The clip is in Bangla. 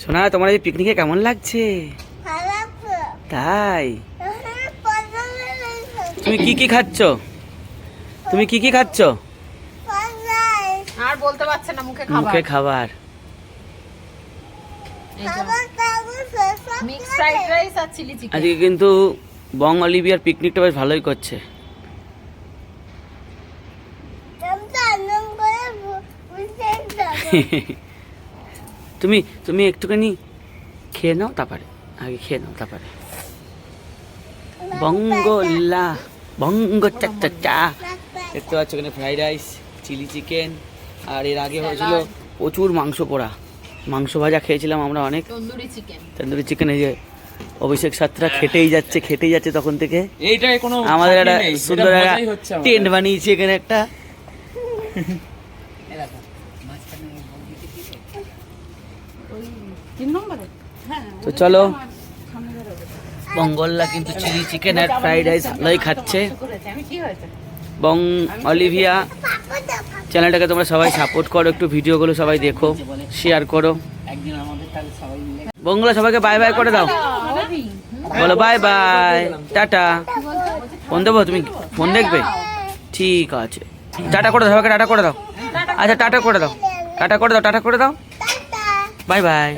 সোনা তোমার এই পিকনিকে কেমন লাগছে? তাই? তুমি কি কি খাচ্ছ? তুমি কি কি খাচ্ছ? আর বলতে পারছে না মুখে খাবার। মুখে খাবার। মিক্স ফ্রাইড রাইস আর চিলি চিকেন আজকে কিন্তু বং অলিভিয়ার পিকনিকটা বেশ ভালোই করছে। তুমি তুমি একটুখানি খেয়ে নাও তারপরে আগে খেয়ে নাও তারপরে। বঙ্গলা বঙ্গ চা চা চা দেখতে পাচ্ছ এখানে ফ্রাইড রাইস চিলি চিকেন আর এর আগে হয়েছিল প্রচুর মাংস পোড়া। মাংস ভাজা খেয়েছিলাম আমরা অনেক। তন্দুরি চিকেন। তন্দুরি চিকেন এই যে অভিষেক সাত্রা খেটেই যাচ্ছে খেটেই যাচ্ছে তখন থেকে। এইটাই কোনো আমাদের একটা সুন্দর একটা। টেন্ট বানিয়েছি এখানে একটা। তো চলো বঙ্গল্লা কিন্তু চিলি চিকেন আর ফ্রাইড রাইস ভালোই খাচ্ছে। বং, অলিভিয়া চ্যানেলটাকে তোমরা সবাই সাপোর্ট করো, একটু ভিডিওগুলো সবাই দেখো শেয়ার করো। বঙ্গলা, সবাইকে বাই বাই করে দাও। বলো বাই বাই টাটা। ফোন দেবো, তুমি ফোন দেখবে? ঠিক আছে। টাটা করে দাও, সবাইকে টাটা করে দাও। আচ্ছা টাটা করে দাও। টাটা করে দাও, টাটা করে দাও। Bye bye